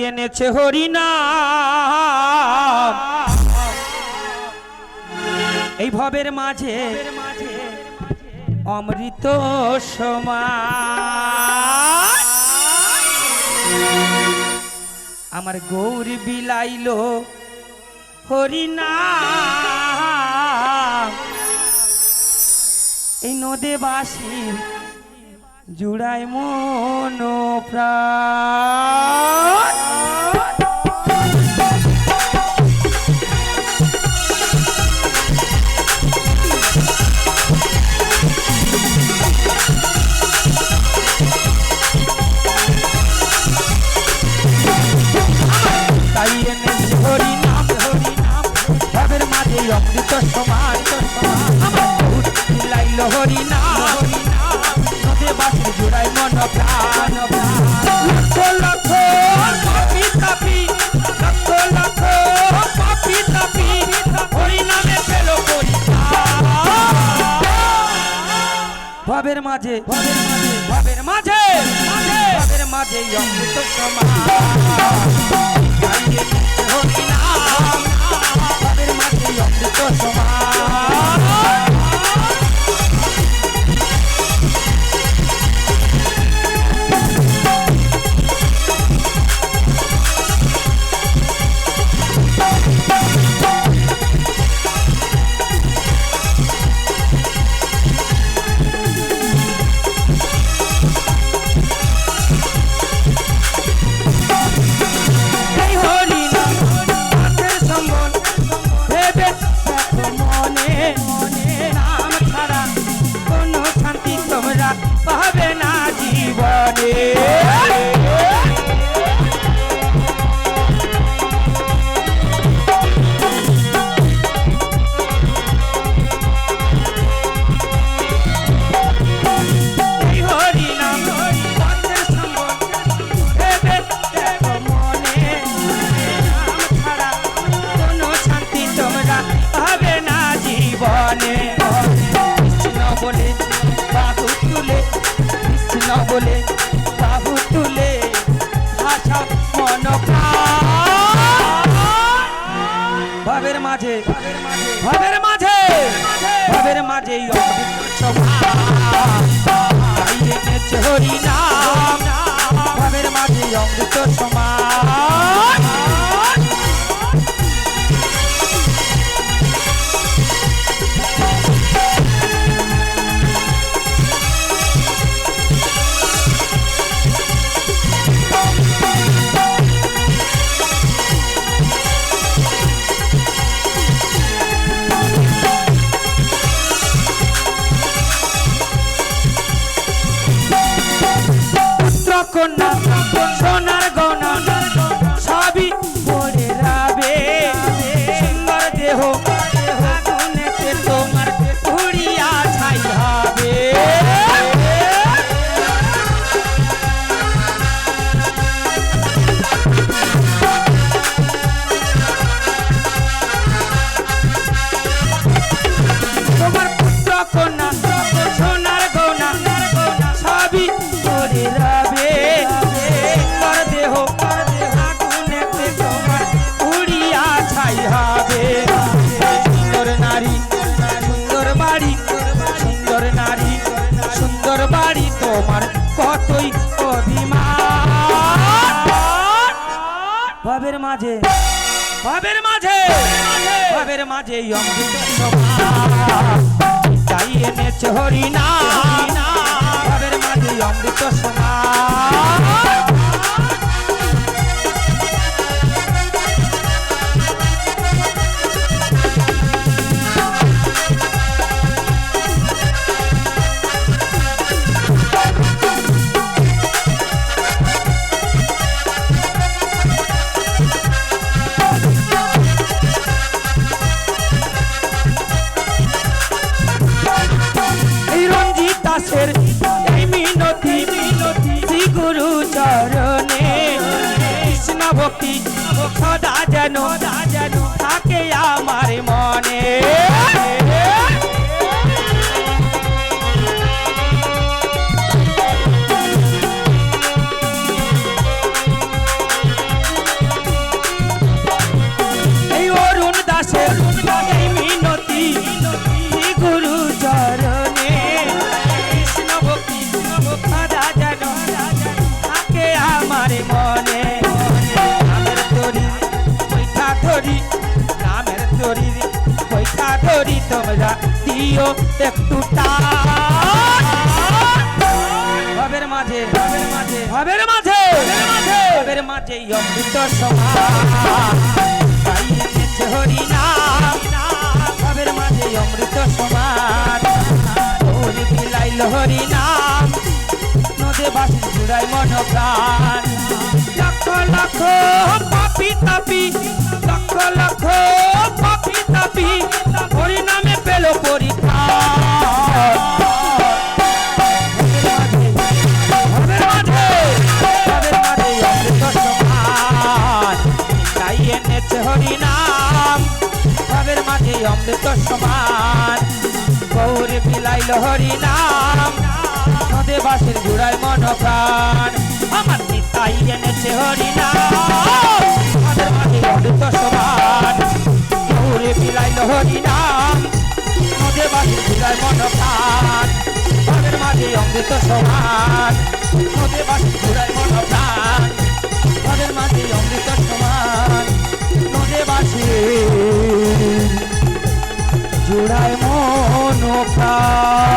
এনেছে হরিনা এই ভবের মাঝে অমৃত আমার গৌরী বিলাইল হরিনা এই নদে বাসির জুড়ায় মন প্রাণ অমৃত সমান আমার বহুত লাইল হরি নাম নদে বাসে জোড়াই মন প্রাণ লক্ষ লক্ষ পাপি তাপি, লক্ষ লক্ষ পাপি তাপি হরি নামে পেল করি ভাবের মাঝে ভাবের মাঝে ভাবের মাঝে অমৃত সমান পাবে না জীবনে। এই বলে বাহু তুলে ভাষা মন ভাবের মাঝে ভাবের মাঝে ভাবের মাঝে ভাবের মাঝে অমৃত সমান ভাবের মাঝে। ভাবের মাঝে। ভাবের মাঝে অমৃত সোনা। তাই এনেছে হরি না ভাবের মাঝে অমৃত সমান দাসের মিনতি শ্রী গুরু চরণে। কৃষ্ণ ভক্তি সদা যেন থাকে আমার মনে। ধরি তোমরা দিও একটু ভবের মাঝে ভবের মাঝে ভবের মাঝে ভবের মাঝে অমৃত এনেছে হরি নাম ভবের মাঝে অমৃত সমান হরি বিলাইল হরি নাম নদে বাসি জুড়াই মন প্রাণ লক্ষ লক্ষ পাপি তাপি লক্ষ লক্ষ এনেছে হরি নাম ভবের মাঝে অমৃত সমান। গৌরে বিলাইল হরি নাম নদে বাসের জুড়ায় মন প্রাণ আমার নিতাই এনেছে হরি নাম ভবের মাঝে অমৃত সমান। গৌরে বিলাইল হরি নাম নদে বাসের জুড়ায় মন প্রাণ ভবের মাঝে অমৃত সমান। নদে বাসের জুড়ায় মন প্রাণ বাসের জোড়ায় মন প্রাণ